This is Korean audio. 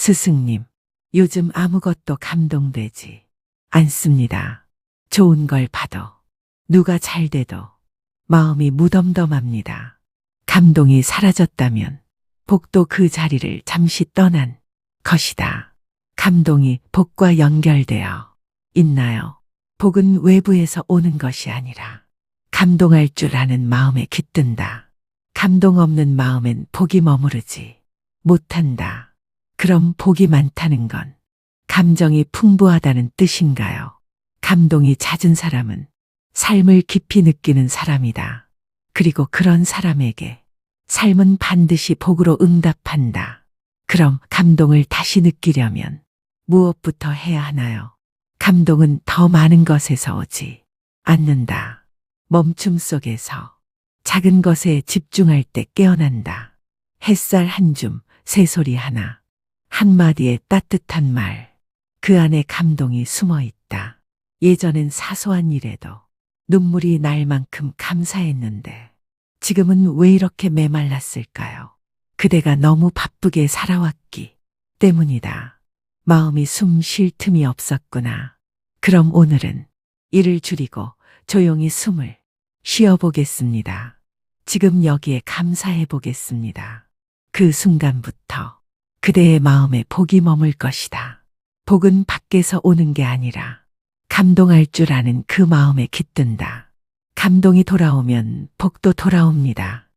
스승님, 요즘 아무것도 감동되지 않습니다. 좋은 걸 봐도, 누가 잘 돼도 마음이 무덤덤합니다. 감동이 사라졌다면 복도 그 자리를 잠시 떠난 것이다. 감동이 복과 연결되어 있나요? 복은 외부에서 오는 것이 아니라 감동할 줄 아는 마음에 깃든다. 감동 없는 마음엔 복이 머무르지 못한다. 그럼 복이 많다는 건 감정이 풍부하다는 뜻인가요? 감동이 잦은 사람은 삶을 깊이 느끼는 사람이다. 그리고 그런 사람에게 삶은 반드시 복으로 응답한다. 그럼 감동을 다시 느끼려면 무엇부터 해야 하나요? 감동은 더 많은 것에서 오지 않는다. 멈춤 속에서 작은 것에 집중할 때 깨어난다. 햇살 한 줌, 새소리 하나, 한마디의 따뜻한 말, 그 안에 감동이 숨어 있다. 예전엔 사소한 일에도 눈물이 날 만큼 감사했는데 지금은 왜 이렇게 메말랐을까요? 그대가 너무 바쁘게 살아왔기 때문이다. 마음이 숨 쉴 틈이 없었구나. 그럼 오늘은 일을 줄이고 조용히 숨을 쉬어보겠습니다. 지금 여기에 감사해 보겠습니다. 그 순간부터 그대의 마음에 복이 머물 것이다. 복은 밖에서 오는 게 아니라 감동할 줄 아는 그 마음에 깃든다. 감동이 돌아오면 복도 돌아옵니다.